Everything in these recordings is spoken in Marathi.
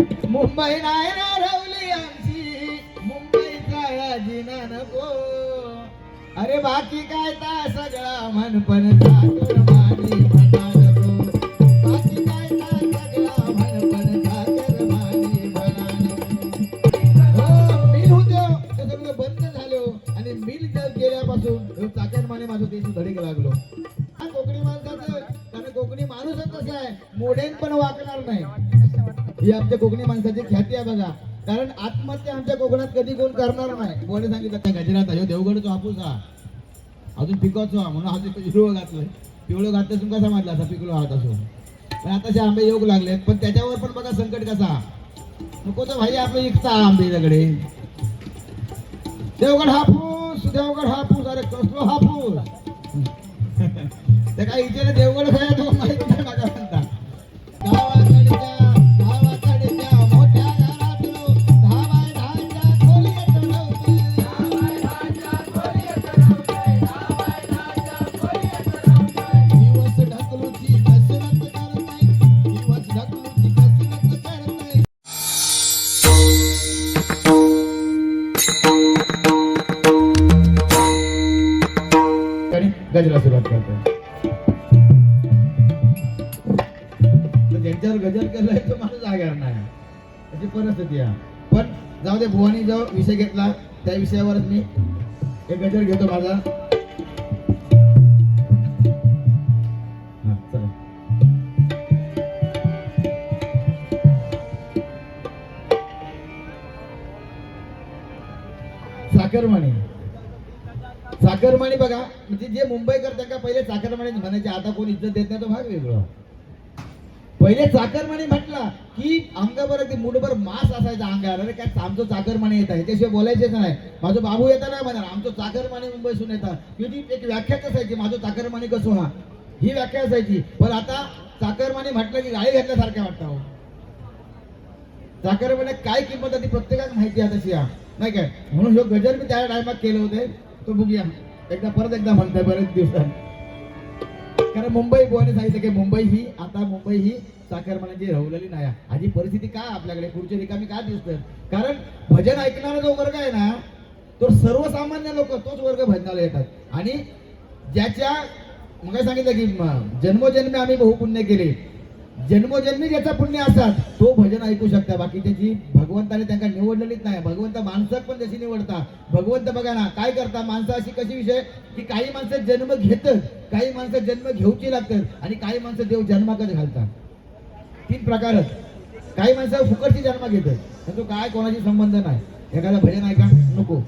मुंबई नाही रवली आमची. मुंबईचा जिना नको. अरे बाकी काय ता सगळा मनपण साखर हो, बंद आणि मिल गेल्यापासून माझं देश धडीक लागलो. कोकणी माणसाचं कारण कोकणी माणूसच कसं आहे. मोडेन पण वाकणार नाही. ही आमच्या कोकणी माणसाची ख्याती आहे बघा. कारण आत्महत्या आमच्या कोकणात कधी कोण करणार नाही. कोणी सांगितलं त्या गजरात आहे हो, देवगडचा हापूस हा. अजून पिकवचो हा म्हणून हा हिरवं घातलं पिवळं घातलं असून कसा मारला असा पिकलो हात असो पण आताचे आंबे योग लागलेत. पण त्याच्यावर पण बघा संकट कसा. नको तर भाई आपलं इकता आंबे दगडे. देवगड हापूस देवगड हापूस अरे कसलो हापूस. ते काय इथे देवगड काय त्याची पण जाऊ दे भुवानी जो विषय घेतला त्या विषयावरच मी एक गजर घेतो माझा. साखरमाणी. साखरमाणी बघा म्हणजे जे मुंबईकर त्या का पहिले साखरमाणी म्हणायचे आता कोण इज्जत देत नाही तो भाग वेगळा. पहिले चाकरमानी म्हटला की अंगावर अगदी मुठभर मास असायचा अंगावर. अरे काय आमचं चाकरमाणी येत? आहे त्याशिवाय बोलायचेच नाही. माझं बाबू येता नाही म्हणणार आमचं चाकरमाणी मुंबईसून येतात ती एक व्याख्याच असायची माझं चाकरमाणी कसं हा ही व्याख्या असायची. पण आता चाकरमाणी म्हटलं की गाडी घातल्यासारख्या वाटतं हो. चाकरमाने काय किंमत आहे ती प्रत्येकाला माहिती आहे तशी नाही काय? म्हणून ह्यो गजर मी त्या टायमात केले होते. तो बघूया. एकदा परत एकदा म्हणताय बरेच दिवसात कारण मुंबई गोवाने सांगितलं की मुंबई ही आता मुंबई ही चाकरमानाची राहुलेली नाही. आहे. आधी परिस्थिती काय आपल्याकडे? पुढच्या रिकामी काय दिसतात कारण भजन ऐकणारा जो वर्ग आहे ना तो सर्वसामान्य लोक तोच वर्ग भजनाला येतात. आणि ज्याच्या मग सांगितलं की जन्मोजन्मी आम्ही बहुपुण्य केले. जन्मोजन्मी ज्याचा पुण्य असतात तो भजन ऐकू शकता बाकी त्याची भगवंताने त्यांना निवडलेलीच नाही. भगवंत माणसात पण जशी निवडता भगवंत बघा ना काय करता माणसं अशी कशी विषय की काही माणसं जन्म घेतात काही माणसं जन्म घेऊची लागतात आणि काही माणसं देव जन्माकडे घालतात. तीन प्रकार आहेत काही माणसं फुकटची जन्म घेतात पण तो काय कोणाशी संबंध नाही. एखादा भजन ऐका नको.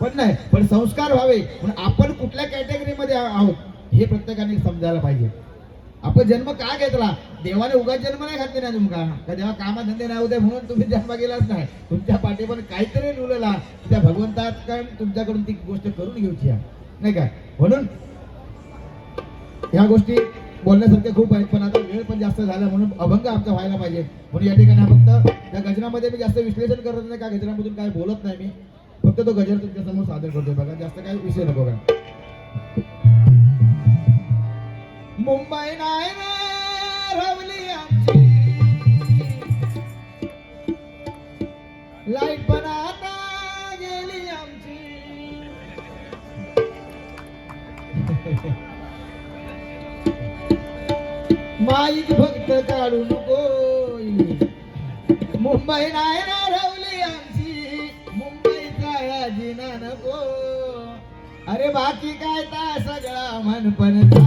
पण नाही पण संस्कार व्हावे. पण आपण कुठल्या कॅटेगरीमध्ये आहोत हे प्रत्येकाने समजायला पाहिजे. आपण जन्म का घेतला? देवाने उगाच जन्म नाही घातले नाही तुमका. का देवा कामाधंदे नाही होते म्हणून तुम्ही जन्म गेलाच नाही. तुमच्या पाठी पण काहीतरी लिहिलेला त्या भगवंतात तुमच्याकडून ती गोष्ट करून घेऊची नाही का? म्हणून ह्या गोष्टी बोलण्यासारख्या खूप आहेत पण आता वेळ पण जास्त झाला म्हणून अभंग आमचा व्हायला पाहिजे. म्हणून या ठिकाणी फक्त त्या गजरामध्ये मी जास्त विश्लेषण करत नाही का गजनामधून काय बोलत नाही मी. फक्त तो गजर तुमच्यासमोर सादर करतोय बघा जास्त काय विषय नको का मुंबई नाही रवली आमची. लाइट पण माईक फक्त काढू नको. मुंबई नाही ना रवली आमची मुंबई काळाजी ना नको. अरे बाकी काय ता सगळा मनपण.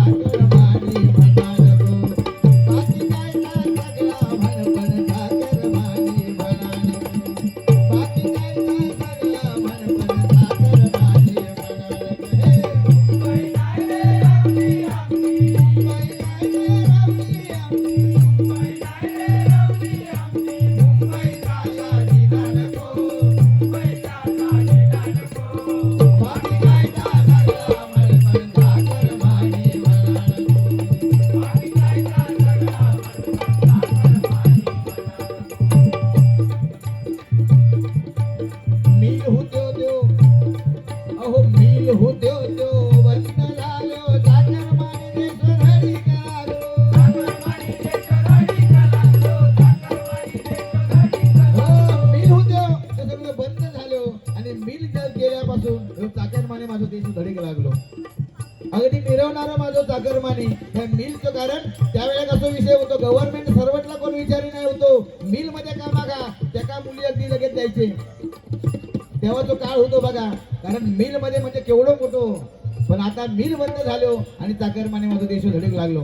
पण झालो आणि चाकरमाने माझा देश धडक लागलो.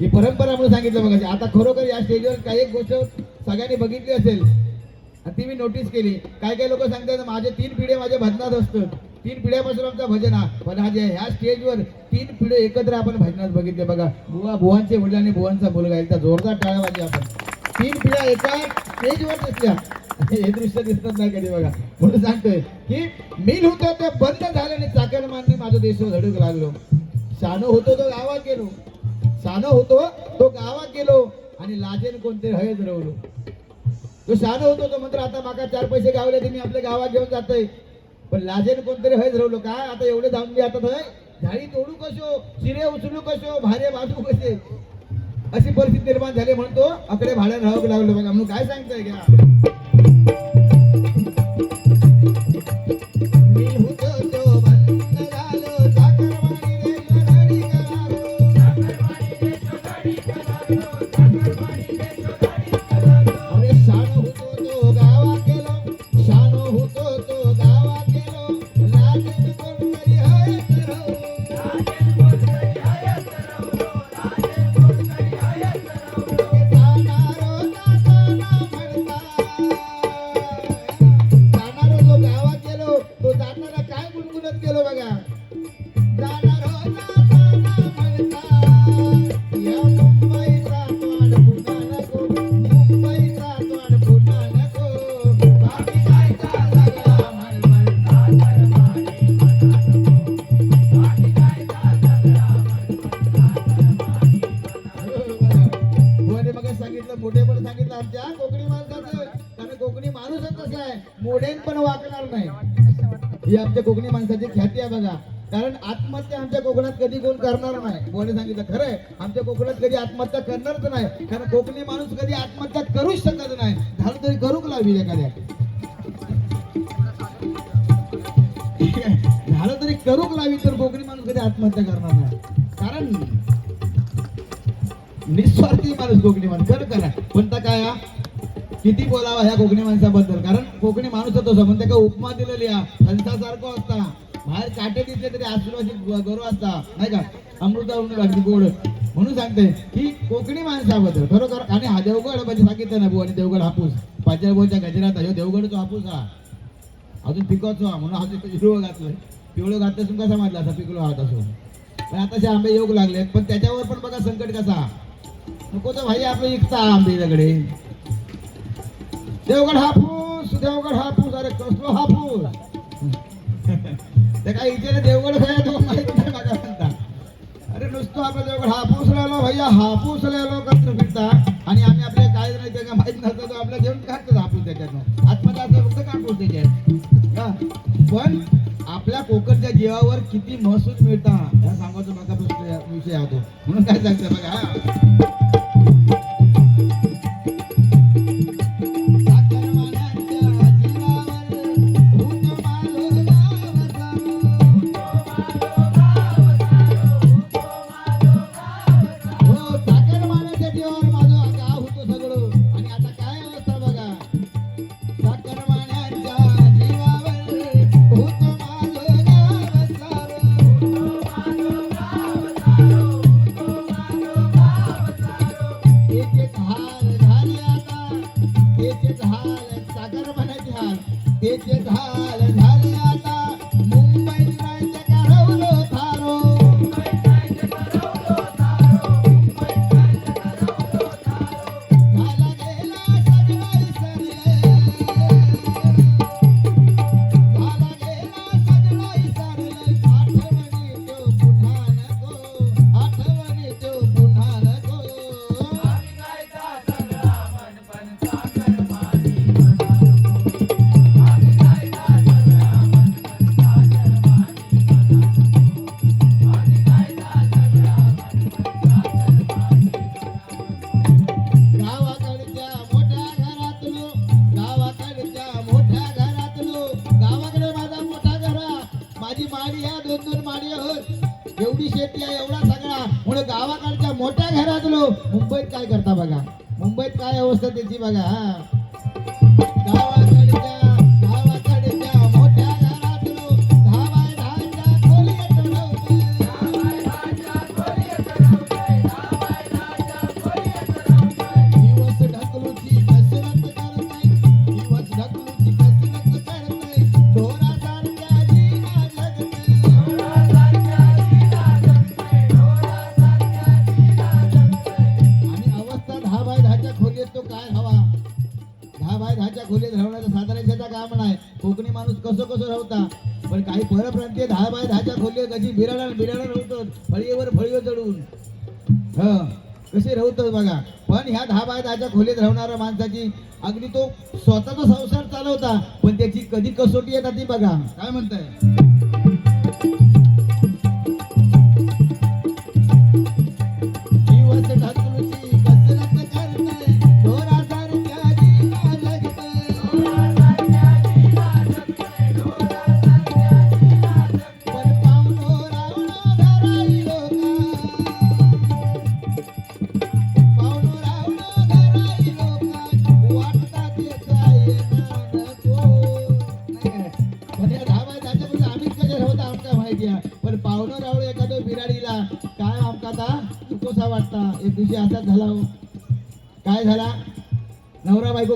ही परंपरा म्हणून सांगितलं बघा. आता खरोखर या स्टेजवर काही एक गोष्ट सगळ्यांनी बघितली असेल. आणि ती मी नोटीस केली. काय काय लोक सांगतात माझे तीन पिढे माझ्या भजनात असतात. तीन पिढ्यापासून आमचा भजन हा. पण हा जे ह्या स्टेजवर तीन पिढे एकत्र आपण भजनात बघितले. बघा बुवा बुवांचे वडील आणि बुवांचा मुलगा एकदा जोरदार टाळ्या वाजली आपण. तीन पिढ्या एका स्टेजवर दिसल्या. हे दृश्य दिसत नाही कधी बघा. म्हणून सांगतोय की मिल होतं ते बंद झालं आणि चाकरमानने माझं देश धडक लागलो. शानो होतो तो गावात गेलो. शानो होतो तो गावात गेलो आणि लाजेन कोणते हळद रवलो. तो शान होतो तो म्हणतो आता माका चार पैसे गावले ते मी आपल्या गावात घेऊन जातोय. पण लाजेन कोणतरी हयच राहिलो काय आता एवढे जाऊन मी आता झाडी तोडू कसो? शिरे उचलू कसो? भारे बाजू कसे? अशी परिस्थिती निर्माण झाली म्हणतो अकडे भाड्याने राहू लागलो बघा. म्हणून काय सांगताय घ्या? आत्महत्या आमच्या कोकणात कधी कोण करणार नाही? कोणी सांगितलं खरं आहे आमच्या कोकणात कधी आत्महत्या करणारच नाही. कारण कोकणी माणूस कधी आत्महत्या करूच शकत नाही. झालं तरी करूक लावी एखाद्या झालं तरी करूक लावी तर कोकणी माणूस कधी आत्महत्या करणार नाही? कारण निस्वार्थी माणूस कोकणी माणूस. खरं करा पण तर काय किती बोलावा ह्या कोकणी माणसाबद्दल? कारण कोकणी माणूस होतो म्हणते का उपमा दिलेली हा हंसासारखं असता बाहेर काटे दिसले तरी आशीर्वाद गौरव असता. नाही का? अमृतावरून लागली गोड. म्हणून सांगते की कोकणी माणसाबद्दल खरोखर आणि हा देवगड म्हणजे सांगितलं ना भाऊ आणि देवगड हापूस. पाचव्या बोलच्या गजरात ह्यो देवगडचो हापूस हा. अजून पिकोचो हा म्हणून हा हिरवं घातलं पिवळं घातलं असून कसा मारला असा पिकलो हात असून. पण आताचे आंबे येऊ लागलेत. पण त्याच्यावर पण बघा संकट कसा. नको तर भाई आपलं इकता आंबे सगळे देवगड हापूस देवगड हापूस अरे कसलो हापूस. ते काय इथे देवगड भया तो माहीत नाही मागा म्हणता अरे नुसतं आपलं देवगड हापूस राहिलो भैया हापूस राहिलो कत्र फिरता आणि आम्ही आपल्या काय नाही ते माहीत नसतं तो आपल्या घेऊन काढतो हापूस त्याच्यातनं. आत्महत्या असं फक्त काढतो त्याच्यात. पण आपल्या कोकणच्या जीवावर किती महसूल मिळता या सांगायचं बघा प्रश्न विषय आहे तो म्हणून काय सांगतो बघा मुंबईत काय करता बघा? मुंबईत काय अवस्था त्याची बघा खोलीत राहण्याचं साधारण त्याचा काम नाही. कोकणी माणूस कसं कसं राहता? पण काही परप्रांतीय दहा बाय दहाच्या खोलीत कशी बिराडा बिराडा राहतात फळीवर फळीवर चढून. ह कसे राहतात बघा. पण ह्या दहा बाय दहाच्या खोलीत राहणाऱ्या माणसाची अगदी तो स्वतःचा संसार चालवता पण त्याची कधी कसोटी येतात ती बघा. काय म्हणताय?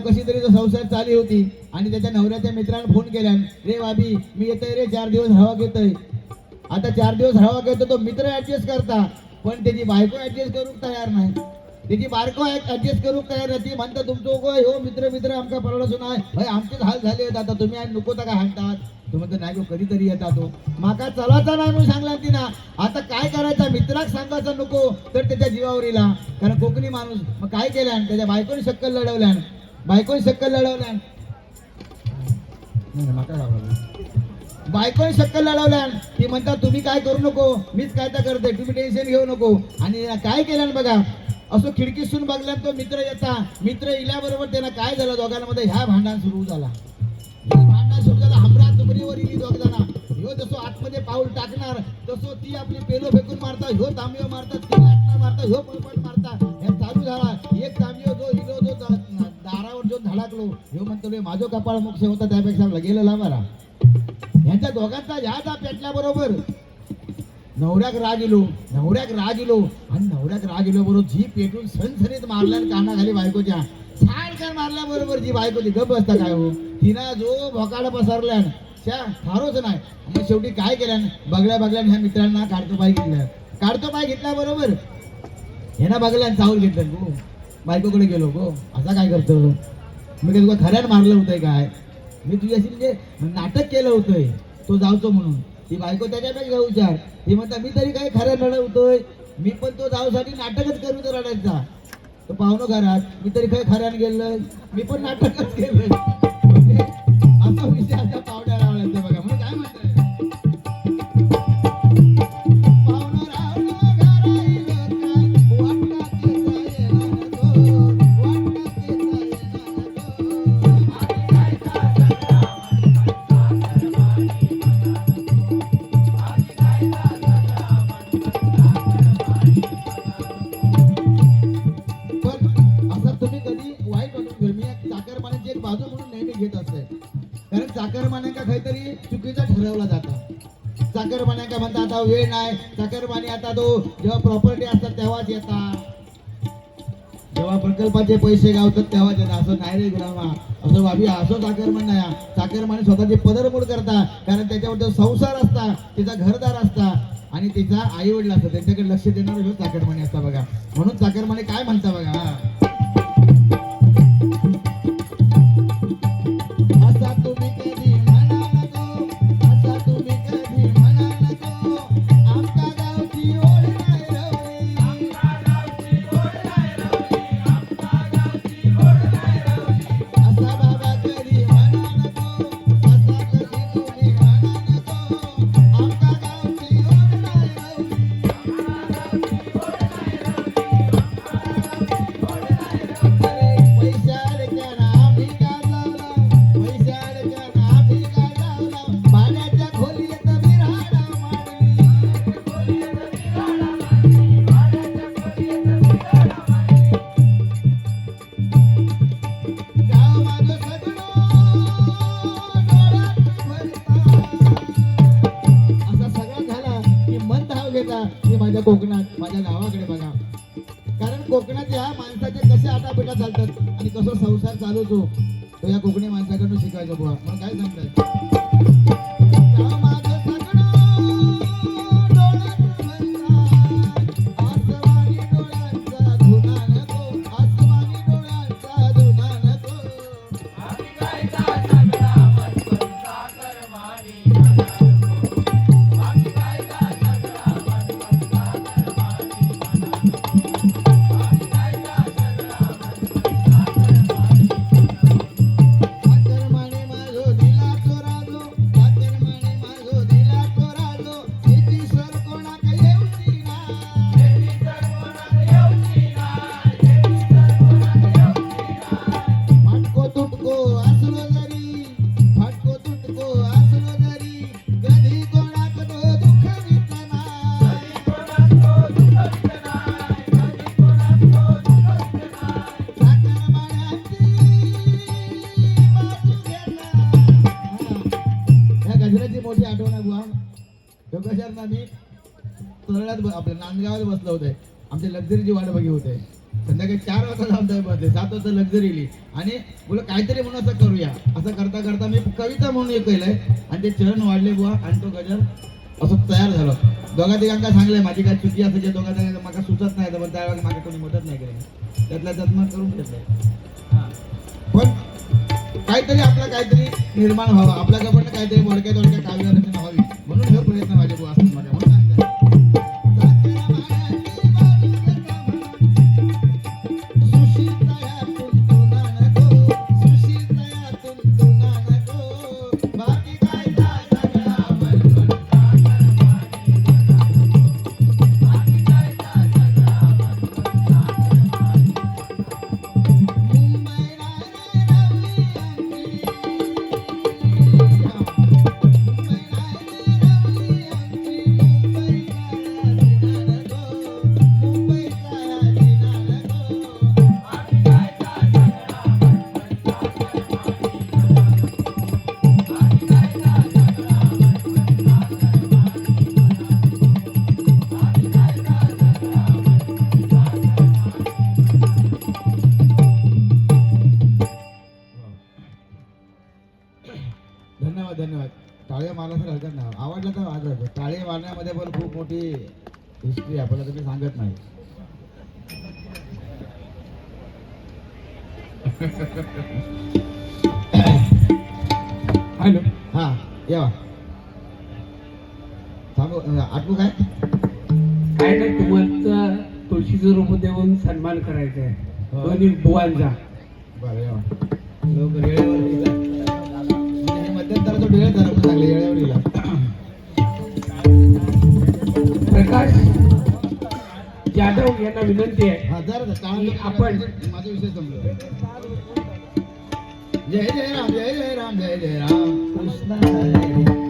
कशी तरी तो संसार चालली होती आणि त्याच्या नवऱ्याच्या मित्राने फोन केला रे भाभी मी येतोय रे चार दिवस हवा घेतोय. आता चार दिवस हवा घेतो तो मित्र ऍडजस्ट करता पण त्याची बायको ऍडजस्ट करूक तयार नाही. त्याची बारको ऍडजस्ट करूक तयार नाही ती म्हणता तुमचं गो हो मित्र मित्र आमका परवडतो नाही भाई आमचेच हाल झाले आहेत आता तुम्ही आणि नको काय हाणतात. तो म्हणतो नाही गो कधीतरी येता तो. माका चलाचा नाही म्हणून सांगला ती ना आता काय करायचा? मित्राक सांगायचं नको तर त्याच्या जीवावर येला. कारण कोकणी माणूस मग काय केल्यान त्याच्या बायकोने शक्कल लढवल्यान बायको शक्कल लढवल्यान नाही, बायकोने शक्कल लढवल्यान ती म्हणतात तुम्ही काय करू नको? मीच काय तर करते. तुम्ही टेन्शन घेऊ नको. आणि काय केलं बघा असं खिडकीसून बघल्यान तो मित्र येता. मित्र इल्याबरोबर त्यांना काय झालं? दोघांमध्ये ह्या भांडण सुरू झाला. भांडण सुरू झालं. हमरा तुमरीवर इली दोघ ह्यो जसो आतमध्ये पाऊल टाकणार तसो ती आपली पेलो फेकून मारता ह्यो तांबियो मारता ती लाटणं मारता ह्यो पळपट मारता. हे चालू झाला. लागलो जो ह्यो म्हणतो "रे, माझो कपाळ मोक्ष होता त्यापेक्षा गेलं लावारा यांच्या दोघांचा ह्या पेटल्या बरोबर. नवऱ्याक राग इलो नवऱ्याक राग इलो आणि नवऱ्याक राग इलो बरोबर जी पेटून सणसणीत मारल्या कानाखाली बायकोच्या छाडकान मारल्या बरोबर जी बायकोची गप असता काय हो? तिनं जो भोकाड पसरल्यान त्या फारोच नाही. आणि शेवटी काय केल्यान बघल्या बघल्यान ह्या मित्रांना काढतो पाय घेतल्या काढतो पाय घेतल्या बरोबर. ना बघल्यान चावल घेतलं. गो बायकोकडे गेलो गो असा काय करतो? मी काय तुला मारलं होतंय काय? मी तुझ्याशी म्हणजे नाटक केलं होतंय तो जाऊचो म्हणून. ती बायको त्याच्यापेक्षा हुशार? ती म्हणता मी तरी काय खऱ्यान रडवतोय मी पण तो जाऊसाठी नाटकच करू तर रडायचा. तो पाहुणं घरात मी तरी काय खऱ्यानं गेलोय मी पण नाटकच केलंय. असा विषय चाकरमान्यांका आता वेळ नाही. सकरमानी आता तो जेव्हा प्रॉपर्टी असतात तेव्हाच येतात. जेव्हा प्रकल्पाचे पैसे गावतात तेव्हाच येतात. असं नाही रे गुलामा असं बाबी असं चाकरमान नाही. चाकरमाने स्वतःची पदरमोड करता. कारण त्याच्यावर संसार असता. तिचा घरदार असता. आणि तिचा आई वडील असतात त्यांच्याकडे लक्ष देणार ह्यो असता बघा. म्हणून चाकरमाने काय म्हणता बघा? संसार चालवतो गावाला बसलं होतं. बसलो आमची लक्झरीची वाट बघी होते. संध्याकाळी चार वाजता आमच्या बसले. सात वाजता लक्झरी इली आणि बोला काहीतरी म्हणून असं करूया. असं करता करता मी कविता म्हणून एक केलंय. आणि ते चरण वाढले बुवा आणि तो गजर असं तयार झालं. दोघा तिघांका सांगलंय माझी काय चुकी असेल जे दोघा तिघांका मला सुचत नाही तर त्यावेळेला माझ्या कोणी मदत नाही केली. त्यातल्या त्यात मग करून घेतलंय. हा. पण काहीतरी आपलं काहीतरी निर्माण व्हावं. आपल्याकडनं काहीतरी वडक्या दोडक्या काव्य रचना व्हावी म्हणून हे प्रयत्न माझे बुवा हॅलो. हा या. थांबू आठवू काय? काय नाही तुम्हाला तुळशीचं रूप देऊन सन्मान करायचा आहे. दोन्ही बुवांचा. बरं या. लोक वेळेवर वेळ वेळेवर प्रकाश जाधव यांना विनंती आहे हा जरा आपण- माझा विषय संपलो. Jai Jai Ram Jai Ram Jai Ram. Krishna Hare